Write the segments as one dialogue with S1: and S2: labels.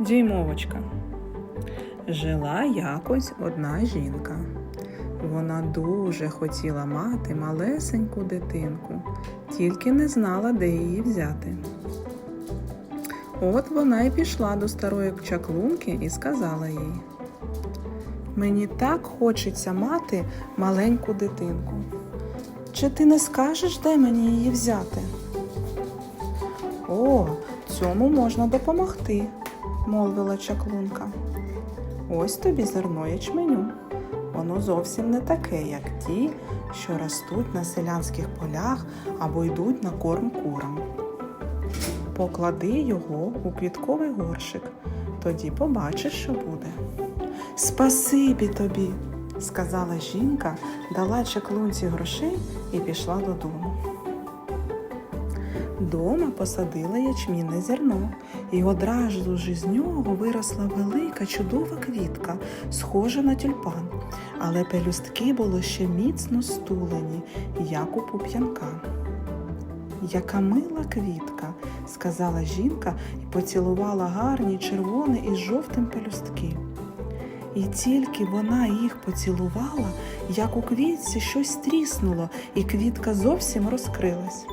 S1: Дюймовочка. Жила якось одна жінка. Вона дуже хотіла мати малесеньку дитинку, тільки не знала, де її взяти. От вона й пішла до старої чаклунки і сказала їй: Мені так хочеться мати маленьку дитинку. Чи ти не скажеш, де мені її взяти? О, цьому можна допомогти, мовила чаклунка. Ось тобі зерно ячменю. Воно зовсім не таке, як ті, що ростуть на селянських полях або йдуть на корм курам. Поклади його у квітковий горшик, тоді побачиш, що буде. Спасибі тобі, сказала жінка, дала чаклунці грошей і пішла додому. Дома посадила ячмінне зерно, і одразу ж із нього виросла велика чудова квітка, схожа на тюльпан, але пелюстки були ще міцно стулені, як у пуп'янка. Яка мила квітка, сказала жінка і поцілувала гарні червоні із жовтим пелюстки. І тільки вона їх поцілувала, як у квітці щось тріснуло, і квітка зовсім розкрилась.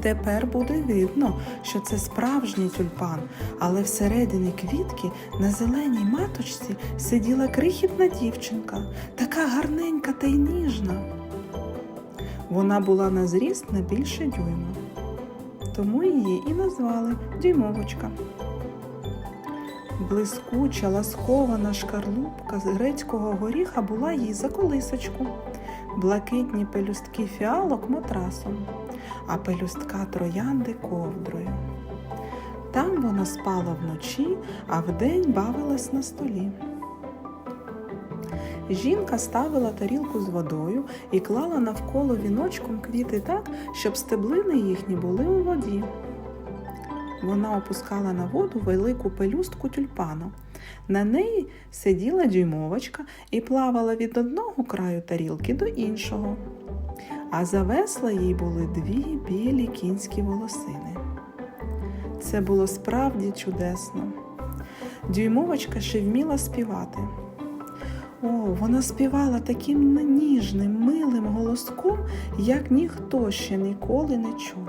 S1: Тепер буде видно, що це справжній тюльпан, але всередині квітки на зеленій маточці сиділа крихітна дівчинка, така гарненька та й ніжна. Вона була на зріст не більше дюйма, тому її і назвали дюймовочка. Блискуча, ласкована шкарлупка з грецького горіха була їй за колисочку, блакитні пелюстки фіалок матрасом, а пелюстка троянди ковдрою. Там вона спала вночі, а вдень бавилась на столі. Жінка ставила тарілку з водою і клала навколо віночком квіти так, щоб стеблини їхні були у воді. Вона опускала на воду велику пелюстку тюльпану. На неї сиділа дюймовочка і плавала від одного краю тарілки до іншого. А за весла їй були дві білі кінські волосини. Це було справді чудесно. Дюймовочка ще вміла співати. О, вона співала таким ніжним, милим голоском, як ніхто ще ніколи не чув.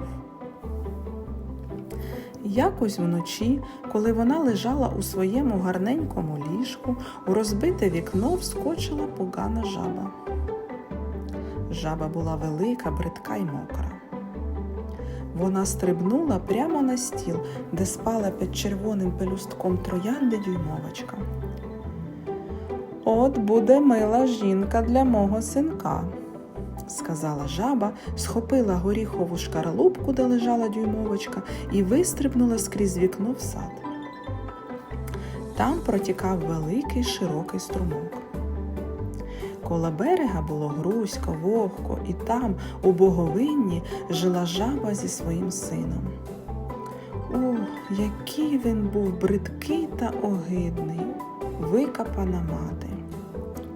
S1: Якось вночі, коли вона лежала у своєму гарненькому ліжку, у розбите вікно вскочила погана жаба. Жаба була велика, бридка й мокра. Вона стрибнула прямо на стіл, де спала під червоним пелюстком троянди дюймовочка. От буде мила жінка для мого синка, сказала жаба, схопила горіхову шкаралупку, де лежала дюймовочка, і вистрибнула скрізь вікно в сад. Там протікав великий широкий струмок. Коло берега було грузько, вогко, і там, у боговинні, жила жаба зі своїм сином. О, який він був бридкий та огидний, викопана мати.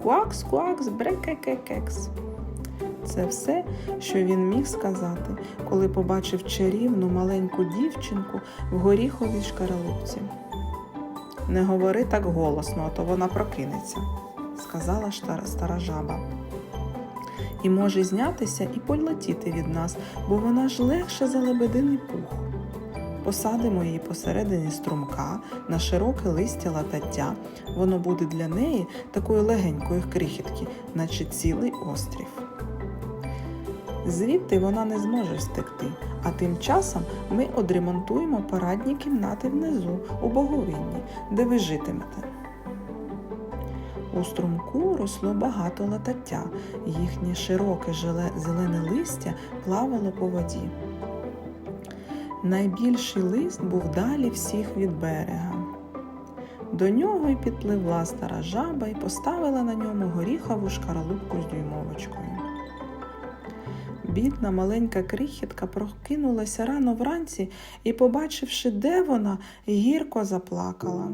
S1: Квакс, квакс, брекекекекс. Це все, що він міг сказати, коли побачив чарівну маленьку дівчинку в горіховій шкаралупці. Не говори так голосно, а то вона прокинеться, сказала стара, жаба. І може знятися і полетіти від нас, бо вона ж легше за лебединий пух. Посадимо її посередині струмка на широке листя латаття. Воно буде для неї такою легенькою крихітки, наче цілий острів. Звідти вона не зможе встекти, а тим часом ми одремонтуємо парадні кімнати внизу, у боговинні, де ви житимете. У струмку росло багато латаття, їхнє широке зелене листя плавало по воді. Найбільший лист був далі всіх від берега. До нього й підпливла стара жаба і поставила на ньому горіхову шкаралупку з дюймовочкою. Бідна маленька крихітка прокинулася рано вранці і, побачивши, де вона, гірко заплакала.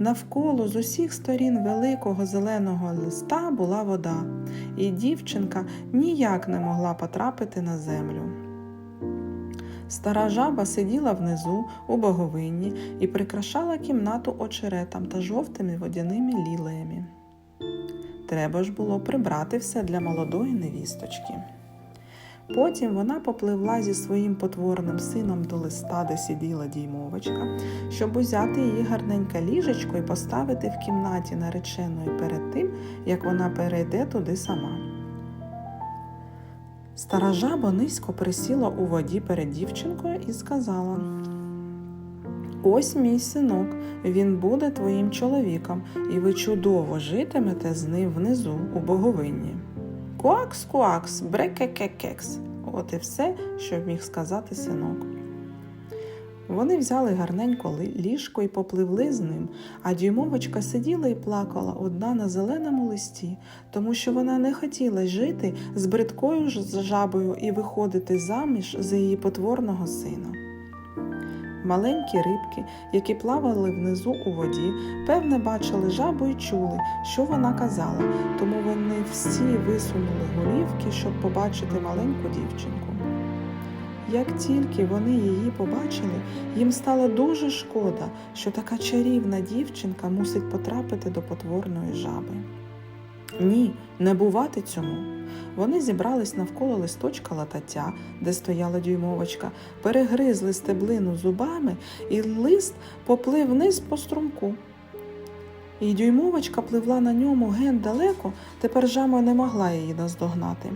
S1: Навколо з усіх сторін великого зеленого листа була вода, і дівчинка ніяк не могла потрапити на землю. Стара жаба сиділа внизу у боговинні і прикрашала кімнату очеретом та жовтими водяними лілеями. Треба ж було прибрати все для молодої невісточки. Потім вона попливла зі своїм потворним сином до листа, де сиділа діймовочка, щоб узяти її гарненьке ліжечко і поставити в кімнаті нареченої перед тим, як вона перейде туди сама. Стара жаба низько присіла у воді перед дівчинкою і сказала: Ось мій синок, він буде твоїм чоловіком, і ви чудово житимете з ним внизу у боговинні. Куакс, куакс, брекекекекс. От і все, що міг сказати синок. Вони взяли гарненько ліжко і попливли з ним, а дюймовочка сиділа і плакала одна на зеленому листі, тому що вона не хотіла жити з бридкою жабою і виходити заміж за її потворного сина. Маленькі рибки, які плавали внизу у воді, певне бачили жабу і чули, що вона казала, тому вони всі висунули голівки, щоб побачити маленьку дівчинку. Як тільки вони її побачили, їм стало дуже шкода, що така чарівна дівчинка мусить потрапити до потворної жаби. Ні, не бувати цьому. Вони зібрались навколо листочка латаття, де стояла дюймовочка, перегризли стеблину зубами, і лист поплив вниз по струмку. І дюймовочка пливла на ньому ген далеко, тепер жаба не могла її наздогнати.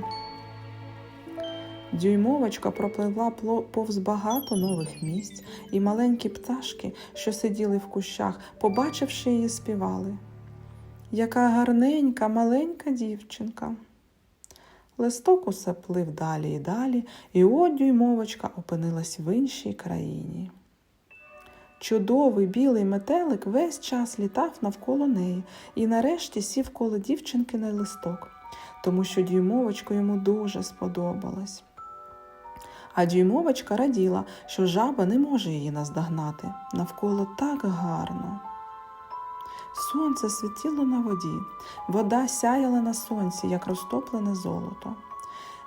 S1: Дюймовочка пропливла повз багато нових місць, і маленькі пташки, що сиділи в кущах, побачивши її, співали. Яка гарненька, маленька дівчинка. Листок усе плив далі і далі, і от дюймовочка опинилась в іншій країні. Чудовий білий метелик весь час літав навколо неї і нарешті сів коло дівчинки на листок, тому що дюймовочка йому дуже сподобалась. А дюймовочка раділа, що жаба не може її наздогнати. Навколо так гарно. Сонце світіло на воді, вода сяяла на сонці, як розтоплене золото.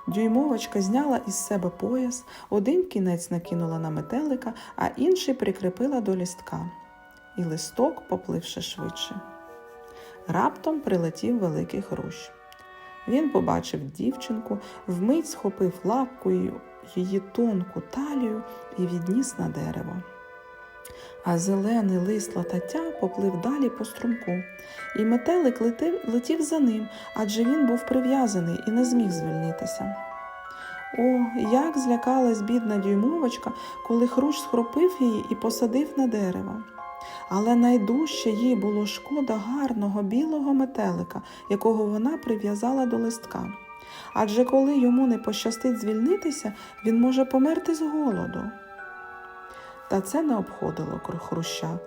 S1: Дюймовочка зняла із себе пояс, один кінець накинула на метелика, а інший прикріпила до лістка. І листок попливши швидше. Раптом прилетів великий хрущ. Він побачив дівчинку, вмить схопив лапкою її тонку талію і відніс на дерево. А зелений лист латаття поплив далі по струмку, і метелик летив, летів за ним, адже він був прив'язаний і не зміг звільнитися. О, як злякалась бідна дюймовочка, коли хрущ схропив її і посадив на дерево. Але найдужче їй було шкода гарного білого метелика, якого вона прив'язала до листка. Адже коли йому не пощастить звільнитися, він може померти з голоду. Та це не обходило хруща.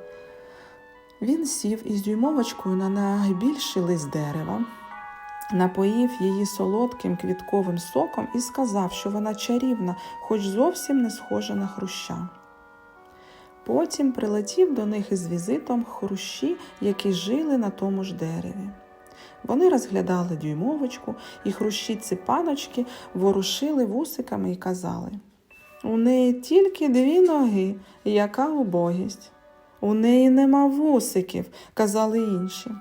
S1: Він сів із дюймовочкою на найбільший лист дерева, напоїв її солодким квітковим соком і сказав, що вона чарівна, хоч зовсім не схожа на хруща. Потім прилетів до них із візитом хрущі, які жили на тому ж дереві. Вони розглядали дюймовочку, і хрущі ці паночки ворушили вусиками і казали. У неї тільки дві ноги, яка убогість. У неї нема вусиків, казали інші.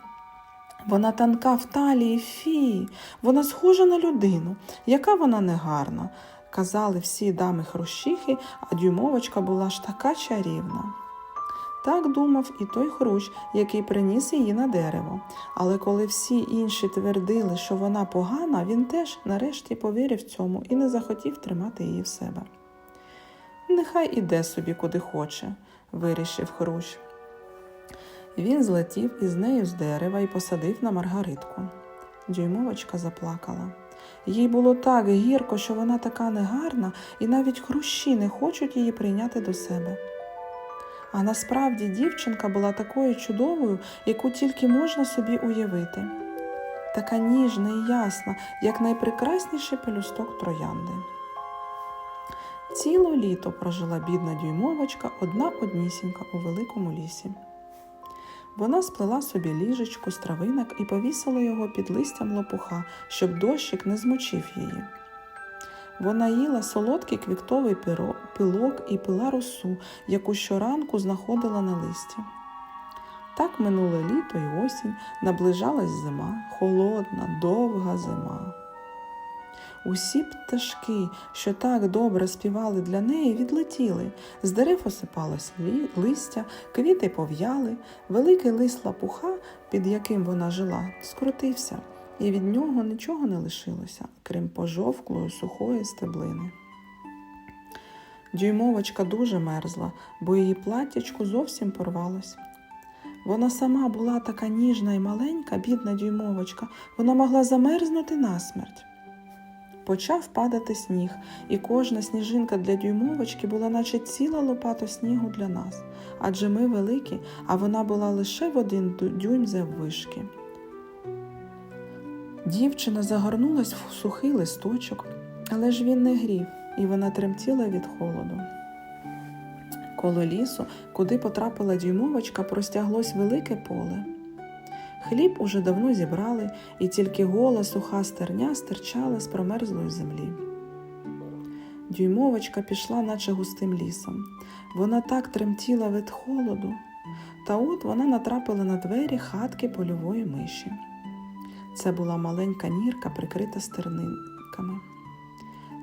S1: Вона танка в талії фії, вона схожа на людину, яка вона негарна, казали всі дами хрущихи, а дюймовочка була ж така чарівна. Так думав і той хрущ, який приніс її на дерево. Але коли всі інші твердили, що вона погана, він теж нарешті повірив цьому і не захотів тримати її в себе. Нехай іде собі куди хоче, вирішив хрущ. Він злетів із нею з дерева і посадив на маргаритку. Дюймовочка заплакала. Їй було так гірко, що вона така негарна, і навіть хрущі не хочуть її прийняти до себе. А насправді дівчинка була такою чудовою, яку тільки можна собі уявити. Така ніжна і ясна, як найпрекрасніший пелюсток троянди. Ціле літо прожила бідна дюймовочка одна однісінька у великому лісі. Вона сплела собі ліжечку з травинок і повісила його під листям лопуха, щоб дощик не змочив її. Вона їла солодкий квіктовий пілок і пила росу, яку щоранку знаходила на листі. Так минуло літо і осінь, наближалась зима, холодна, довга зима. Усі пташки, що так добре співали для неї, відлетіли. З дерев осипалось листя, квіти пов'яли, великий лист лапуха, під яким вона жила, скрутився, і від нього нічого не лишилося, крім пожовклої сухої стеблини. Дюймовочка дуже мерзла, бо її платтячко зовсім порвалось. Вона сама була така ніжна і маленька, бідна дюймовочка, вона могла замерзнути насмерть. Почав падати сніг, і кожна сніжинка для дюймовочки була наче ціла лопата снігу для нас, адже ми великі, а вона була лише в один дюйм заввишки. Дівчина загорнулась в сухий листочок, але ж він не грів, і вона тремтіла від холоду. Коло лісу, куди потрапила дюймовочка, простяглось велике поле. Хліб уже давно зібрали, і тільки гола суха стерня стирчала з промерзлої землі. Дюймовочка пішла, наче густим лісом. Вона так тремтіла від холоду, та от вона натрапила на двері хатки польової миші. Це була маленька нірка, прикрита стернинками.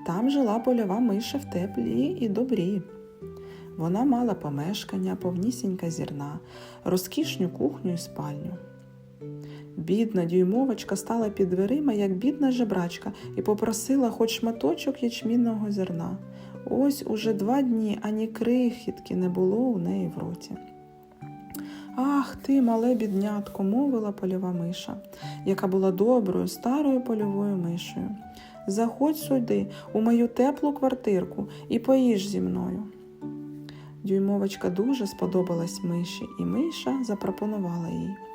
S1: Там жила польова миша в теплі і добрі. Вона мала помешкання, повнісінька зірна, розкішню кухню і спальню. Бідна дюймовочка стала під дверима, як бідна жебрачка, і попросила хоч шматочок ячмінного зерна. Ось уже два дні ані крихітки не було у неї в роті. Ах ти, мале біднятко, мовила польова миша, яка була доброю, старою польовою мишею. Заходь сюди, у мою теплу квартирку, і поїж зі мною. Дюймовочка дуже сподобалась миші, і миша запропонувала їй.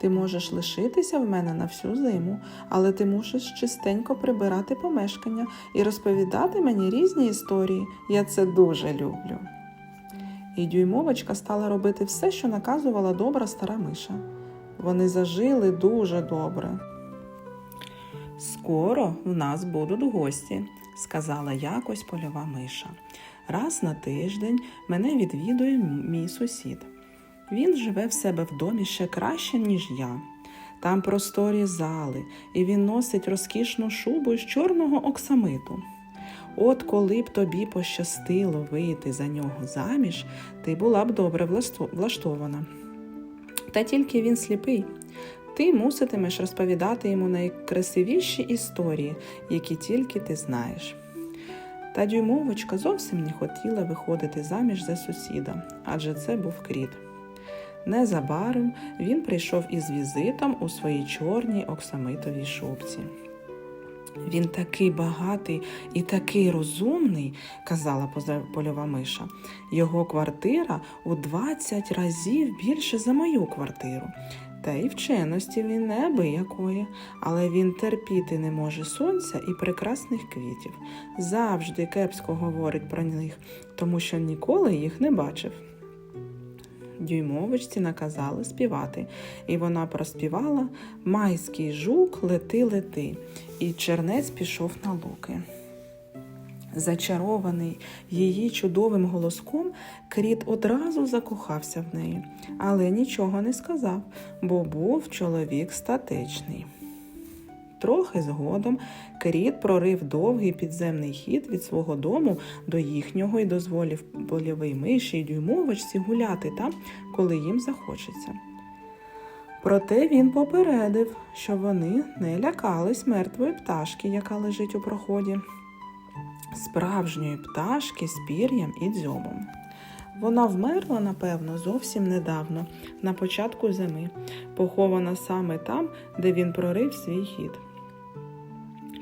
S1: Ти можеш лишитися в мене на всю зиму, але ти мусиш чистенько прибирати помешкання і розповідати мені різні історії. Я це дуже люблю. І дюймовочка стала робити все, що наказувала добра стара миша. Вони зажили дуже добре. Скоро в нас будуть гості, сказала якось польова миша. Раз на тиждень мене відвідує мій сусід. Він живе в себе в домі ще краще, ніж я. Там просторі зали, і він носить розкішну шубу з чорного оксамиту. От коли б тобі пощастило вийти за нього заміж, ти була б добре влаштована. Та тільки він сліпий. Ти муситимеш розповідати йому найкрасивіші історії, які тільки ти знаєш. Та дюймовочка зовсім не хотіла виходити заміж за сусіда, адже це був кріт. Незабаром він прийшов із візитом у своїй чорній оксамитовій шубці. Він такий багатий і такий розумний, казала польова миша. Його квартира у 20 разів більше за мою квартиру. Та й вченості він неабиякої, але він терпіти не може сонця і прекрасних квітів. Завжди кепсько говорить про них, тому що ніколи їх не бачив. Дюймовочці наказали співати, і вона проспівала Майський жук лети лети, і чернець пішов на луки. Зачарований її чудовим голоском, кріт одразу закохався в неї, але нічого не сказав, бо був чоловік статечний. Трохи згодом Кріт прорив довгий підземний хід від свого дому до їхнього і дозволив польовій миші й дюймовочці гуляти там, коли їм захочеться. Проте він попередив, що вони не лякались мертвої пташки, яка лежить у проході, справжньої пташки з пір'ям і дзьобом. Вона вмерла, напевно, зовсім недавно, на початку зими, похована саме там, де він прорив свій хід.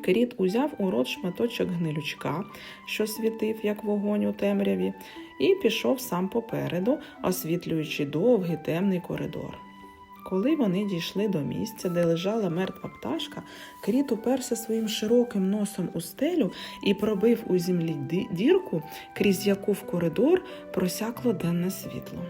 S1: Кріт узяв у рот шматочок гнилючка, що світив, як вогонь у темряві, і пішов сам попереду, освітлюючи довгий темний коридор. Коли вони дійшли до місця, де лежала мертва пташка, Кріт уперся своїм широким носом у стелю і пробив у землі дірку, крізь яку в коридор просякло денне світло.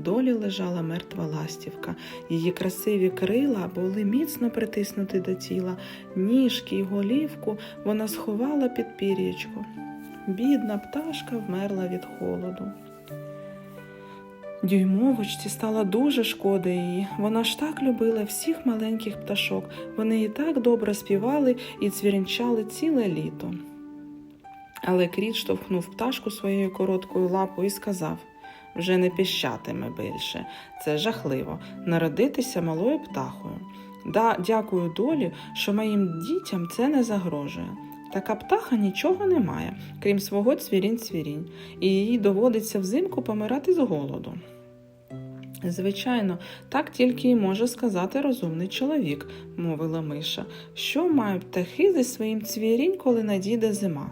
S1: Долі лежала мертва ластівка. Її красиві крила були міцно притиснуті до тіла, ніжки й голівку вона сховала під пір'ячко. Бідна пташка вмерла від холоду. Дюймовочці стало дуже шкода її. Вона ж так любила всіх маленьких пташок. Вони її так добре співали і цвірінчали ціле літо. Але кріт штовхнув пташку своєю короткою лапою і сказав вже не піщатиме більше. Це жахливо народитися малою птахою. Да, дякую долі, що моїм дітям це не загрожує. Така птаха нічого не має, крім свого цвірінь-цвірінь, і їй доводиться взимку помирати з голоду. Звичайно, так тільки й може сказати розумний чоловік, мовила Миша, що мають птахи зі своїм цвірінь, коли надійде зима.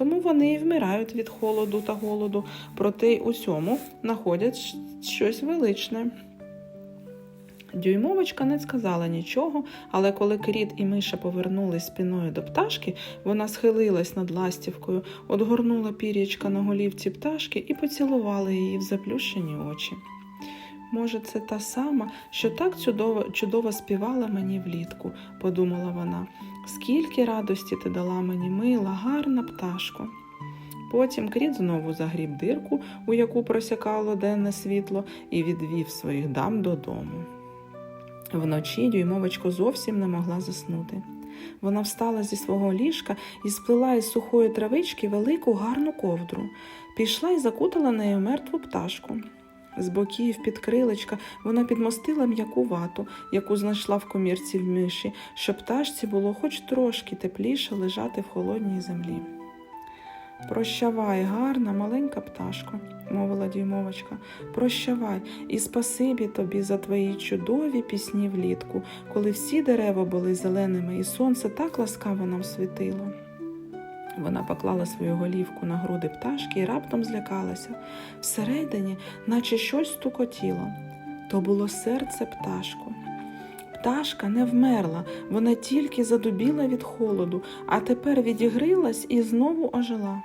S1: Тому вони і вмирають від холоду та голоду, проте й усьому знаходять щось величне. Дюймовочка не сказала нічого, але коли кріт і миша повернулись спиною до пташки, вона схилилась над ластівкою, одгорнула пір'ячка на голівці пташки і поцілувала її в заплющені очі. Може, це та сама, що так чудово, чудово співала мені влітку, подумала вона. Скільки радості ти дала мені, мила, гарна пташко. Потім кріт знову загріб дирку, у яку просякало денне світло, і відвів своїх дам додому. Вночі дюймовочка зовсім не могла заснути. Вона встала зі свого ліжка і сплела із сухої травички велику гарну ковдру, пішла і закутала нею мертву пташку. З боків під крилечка вона підмостила м'яку вату, яку знайшла в комірці в миші, щоб пташці було хоч трошки тепліше лежати в холодній землі. Прощавай, гарна маленька пташко, мовила дюймовочка. Прощавай і спасибі тобі за твої чудові пісні влітку, коли всі дерева були зеленими, і сонце так ласкаво нам світило. Вона поклала свою голівку на груди пташки і раптом злякалася. Всередині, наче щось стукотіло. То було серце пташку. Пташка не вмерла, вона тільки задубіла від холоду, а тепер відігрилась і знову ожила.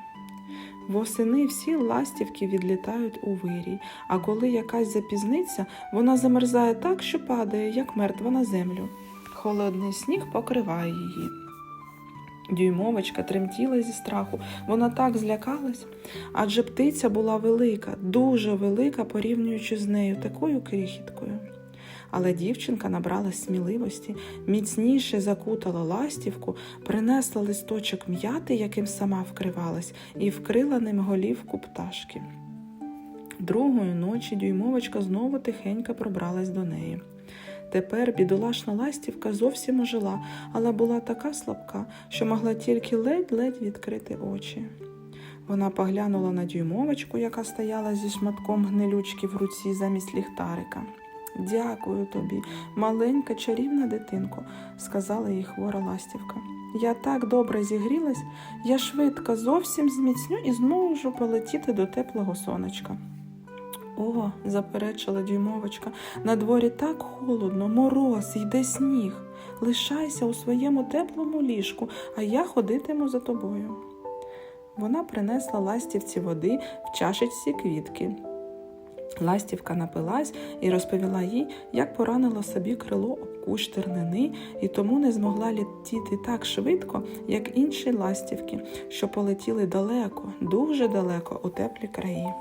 S1: Восени всі ластівки відлітають у вирій, а коли якась запізниться, вона замерзає так, що падає, як мертва на землю. Холодний сніг покриває її. Дюймовочка тремтіла зі страху, вона так злякалась, адже птиця була велика, дуже велика, порівнюючи з нею такою крихіткою. Але дівчинка набралась сміливості, міцніше закутала ластівку, принесла листочок м'яти, яким сама вкривалась, і вкрила ним голівку пташки. Другої ночі дюймовочка знову тихенько пробралась до неї. Тепер бідолашна ластівка зовсім ожила, але була така слабка, що могла тільки ледь-ледь відкрити очі. Вона поглянула на дюймовочку, яка стояла зі шматком гнилючки в руці замість ліхтарика. Дякую тобі, маленька чарівна дитинко, сказала їй хвора ластівка. Я так добре зігрілась, я швидко зовсім зміцню і зможу полетіти до теплого сонечка. О, заперечила дюймовочка, на дворі так холодно, мороз, йде сніг. Лишайся у своєму теплому ліжку, а я ходитиму за тобою. Вона принесла ластівці води в чашечці квітки. Ластівка напилась і розповіла їй, як поранило собі крило об кущ тернини і тому не змогла літіти так швидко, як інші ластівки, що полетіли далеко, дуже далеко у теплі краї.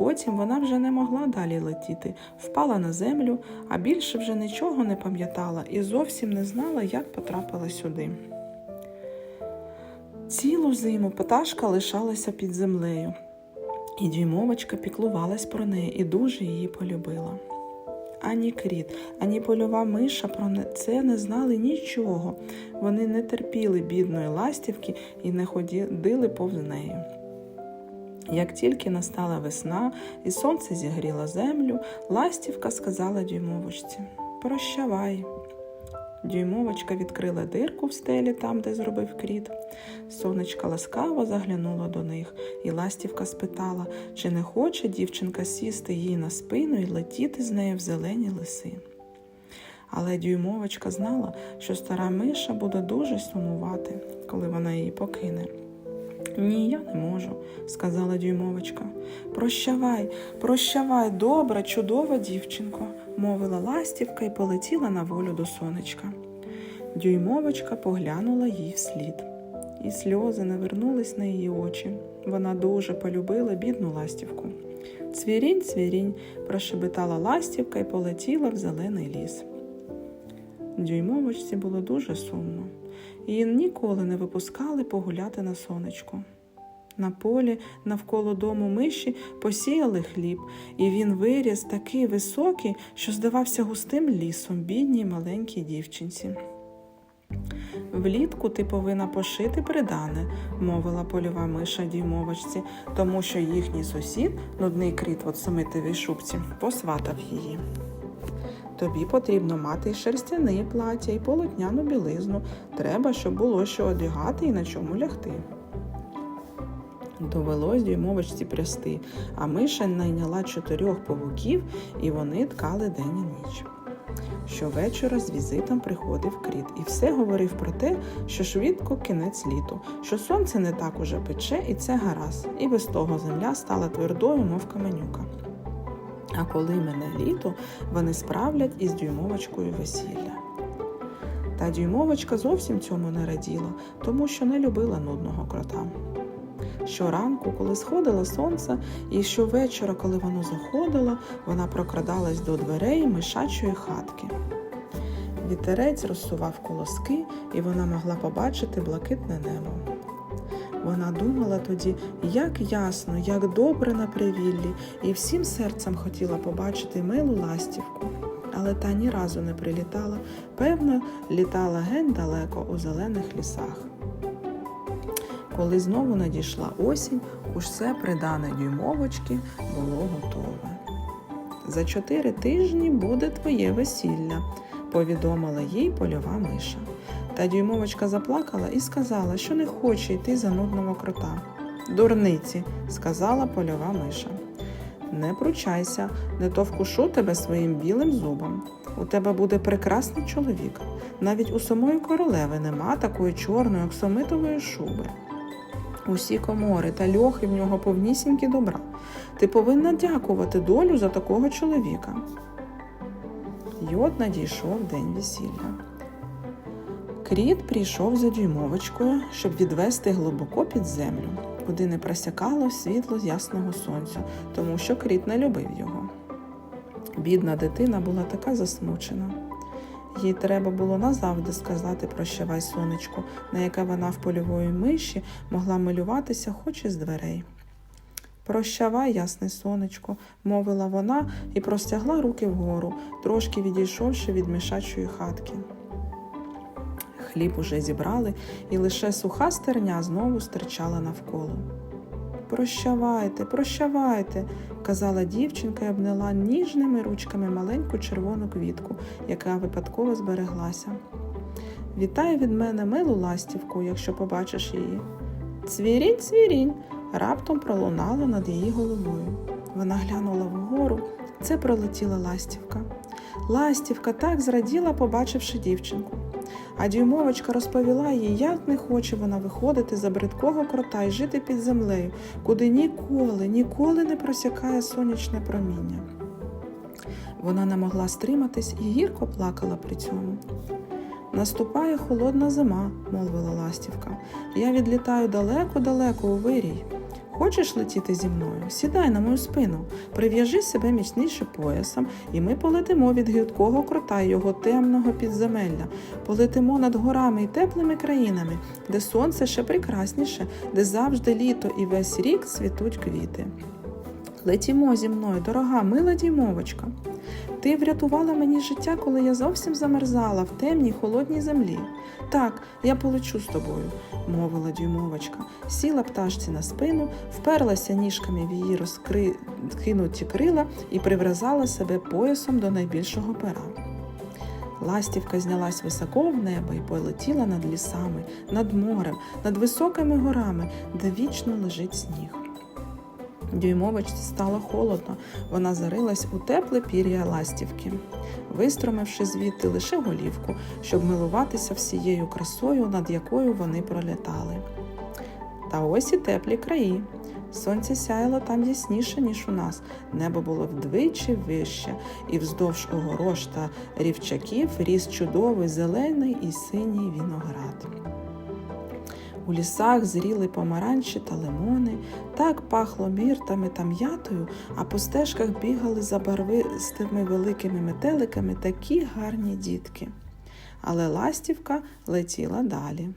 S1: Потім вона вже не могла далі летіти, впала на землю, а більше вже нічого не пам'ятала і зовсім не знала, як потрапила сюди. Цілу зиму пташка лишалася під землею, і дюймовочка піклувалась про неї і дуже її полюбила. Ані кріт, ані польова миша про це не знали нічого. Вони не терпіли бідної ластівки і не ходили повз нею. Як тільки настала весна і сонце зігріло землю, ластівка сказала дюймовочці Прощавай. Дюймовочка відкрила дирку в стелі там, де зробив кріт. Сонечка ласкаво заглянула до них, і ластівка спитала, чи не хоче дівчинка сісти їй на спину і летіти з нею в зелені лиси. Але дюймовочка знала, що стара миша буде дуже сумувати, коли вона її покине. Ні, я не можу, сказала дюймовочка. Прощавай, прощавай, добра, чудова дівчинко, мовила ластівка і полетіла на волю до сонечка. Дюймовочка поглянула їй вслід, і сльози навернулись на її очі. Вона дуже полюбила бідну ластівку. Цвірінь, цвірінь, прошебетала ластівка і полетіла в зелений ліс. Дюймовочці було дуже сумно. Її ніколи не випускали погуляти на сонечку. На полі навколо дому миші посіяли хліб, і він виріс такий високий, що здавався густим лісом бідній маленькій дівчинці. Влітку ти повинна пошити придане, мовила польова миша діймовочці, тому що їхній сусід, нудний кріт в оцемитовій шубці, посватав її. Тобі потрібно мати й шерстяне плаття, і полотняну білизну. Треба, щоб було що одягати і на чому лягти. Довелось дюймовочці прясти, а миша найняла чотирьох павуків, і вони ткали день і ніч. Щовечора з візитом приходив кріт і все говорив про те, що швидко кінець літу, що сонце не так уже пече, і це гаразд, і без того земля стала твердою, мов каменюка. А коли мене літо, вони справлять із дюймовочкою весілля. Та дюймовочка зовсім цьому не раділа, тому що не любила нудного крота. Щоранку, коли сходило сонце, і щовечора, коли воно заходило, вона прокрадалась до дверей мишачої хатки. Вітерець розсував колоски, і вона могла побачити блакитне небо. Вона думала тоді, як ясно, як добре на привіллі, і всім серцем хотіла побачити милу ластівку. Але та ні разу не прилітала, певно, літала геть далеко у зелених лісах. Коли знову надійшла осінь, усе придане дюймовочки було готове. За чотири тижні буде твоє весілля, повідомила їй польова миша. Та дюймовочка заплакала і сказала, що не хоче йти за нудного крота. Дурниці, сказала польова миша. Не пручайся, не то вкушу тебе своїм білим зубом. У тебе буде прекрасний чоловік. Навіть у самої королеви нема такої чорної оксамитової шуби. Усі комори та льохи в нього повнісінькі добра. Ти повинна дякувати долю за такого чоловіка. І от надійшов день весілля. Кріт прийшов за дюймовочкою, щоб відвести глибоко під землю, куди не просякало світло з ясного сонця, тому що кріт не любив його. Бідна дитина була така засмучена. Їй треба було назавжди сказати прощавай сонечку, на яке вона в польової миші могла малюватися хоч із дверей. Прощавай, ясне сонечко, мовила вона і простягла руки вгору, трошки відійшовши від мішачої хатки. Хліб уже зібрали, і лише суха стерня знову стирчала навколо. Прощавайте, прощавайте, казала дівчинка і обняла ніжними ручками маленьку червону квітку, яка випадково збереглася. Вітай від мене милу ластівку, якщо побачиш її. Цвірінь, цвірінь, раптом пролунало над її головою. Вона глянула вгору, це пролетіла ластівка. Ластівка так зраділа, побачивши дівчинку. А дюймовочка розповіла їй, як не хоче вона виходити за бридкого крота і жити під землею, куди ніколи, ніколи не просякає сонячне проміння. Вона не могла стриматись і гірко плакала при цьому. Наступає холодна зима, мовила ластівка. Я відлітаю далеко-далеко у вирій. Хочеш летіти зі мною? Сідай на мою спину, прив'яжи себе міцніше поясом, і ми полетимо від гидкого крота його темного підземелля, полетимо над горами і теплими країнами, де сонце ще прекрасніше, де завжди літо і весь рік цвітуть квіти. Летімо зі мною, дорога, мила дімовочка. Ти врятувала мені життя, коли я зовсім замерзала в темній холодній землі. Так, я полечу з тобою, мовила дюймовочка, сіла пташці на спину, вперлася ніжками в її розкинуті крила і прив'язала себе поясом до найбільшого пера. Ластівка знялась високо в небо і полетіла над лісами, над морем, над високими горами, де вічно лежить сніг. Дюймовочці стало холодно, вона зарилась у тепле пір'я ластівки, вистромивши звідти лише голівку, щоб милуватися всією красою, над якою вони пролітали. Та ось і теплі краї. Сонце сяяло там ясніше, ніж у нас. Небо було вдвічі вище, і вздовж огорож та рівчаків ріс чудовий зелений і синій виноград. У лісах зріли помаранчі та лимони, так пахло міртами та м'ятою, а по стежках бігали за барвистими великими метеликами такі гарні дітки. Але ластівка летіла далі.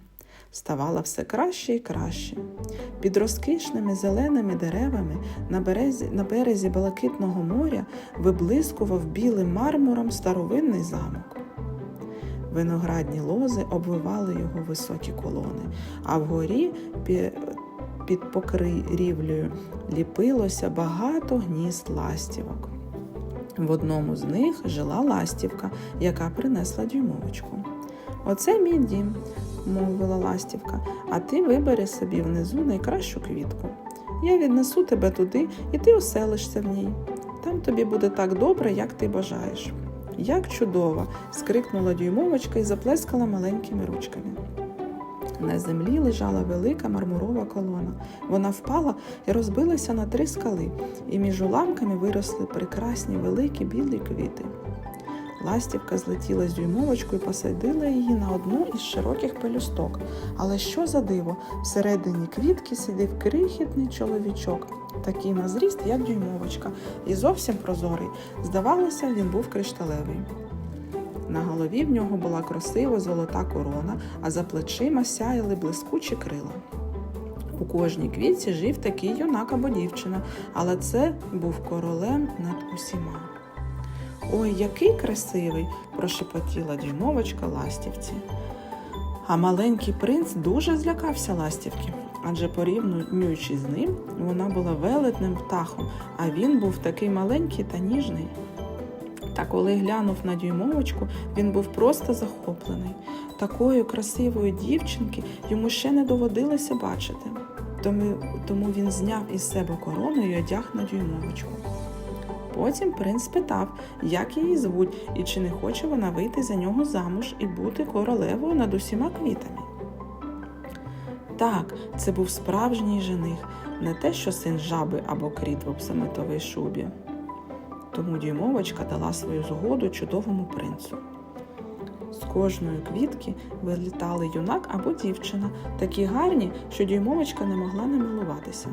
S1: Ставала все краще і краще. Під розкішними зеленими деревами на березі, на березі Балакитного моря виблискував білим мармуром старовинний замок. Виноградні лози обвивали його високі колони, а вгорі під покрівлею ліпилося багато гнізд ластівок. В одному з них жила ластівка, яка принесла дюймовочку. Оце мій дім, мовила ластівка, а ти вибери собі внизу найкращу квітку. Я віднесу тебе туди, і ти оселишся в ній. Там тобі буде так добре, як ти бажаєш. Як чудово! скрикнула дюймовочка і заплескала маленькими ручками. На землі лежала велика мармурова колона. Вона впала і розбилася на три скали, і між уламками виросли прекрасні великі білі квіти. Ластівка злетіла з дюймовочкою і посадила її на одну із широких пелюсток. Але що за диво? Всередині квітки сидів крихітний чоловічок, такий на зріст, як дюймовочка, і зовсім прозорий. Здавалося, він був кришталевий. На голові в нього була красива золота корона, а за плечима сяяли блискучі крила. У кожній квітці жив такий юнак або дівчина, але це був королем над усіма. Ой, який красивий! прошепотіла дюймовочка ластівці. А маленький принц дуже злякався ластівки, адже порівнюючи з ним, вона була велетним птахом, а він був такий маленький та ніжний. Та коли глянув на дюймовочку, він був просто захоплений. Такої красивої дівчинки йому ще не доводилося бачити. Тому, тому він зняв із себе корону і одяг на дюймовочку. Потім принц спитав, як її звуть і чи не хоче вона вийти за нього замуж і бути королевою над усіма квітами. Так, це був справжній жених, не те, що син жаби або кріт в обсаметовій шубі. Тому дюймовочка дала свою згоду чудовому принцу. З кожної квітки вилітали юнак або дівчина, такі гарні, що дюймовочка не могла не милуватися.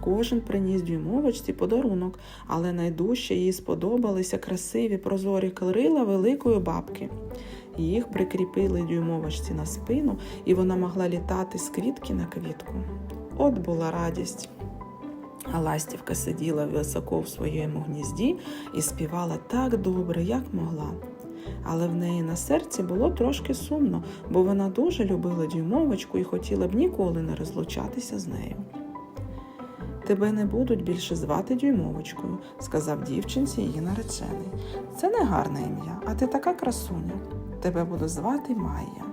S1: Кожен приніс дюймовочці подарунок, але найдужче їй сподобалися красиві прозорі крила великої бабки. Їх прикріпили дюймовочці на спину, і вона могла літати з квітки на квітку. От була радість. А ластівка сиділа високо в своєму гнізді і співала так добре, як могла. Але в неї на серці було трошки сумно, бо вона дуже любила дюймовочку і хотіла б ніколи не розлучатися з нею. Тебе не будуть більше звати дюймовочкою, сказав дівчинці її наречений. Це не гарне ім'я, а ти така красуня. Тебе буду звати Майя.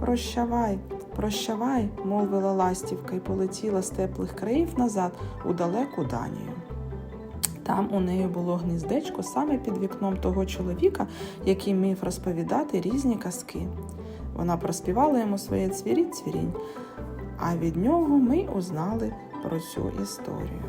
S1: Прощавай, прощавай, мовила ластівка і полетіла з теплих країв назад у далеку Данію. Там у неї було гніздечко саме під вікном того чоловіка, який міг розповідати різні казки. Вона проспівала йому своє цвірінь цвірінь, а від нього ми узнали про цю історію.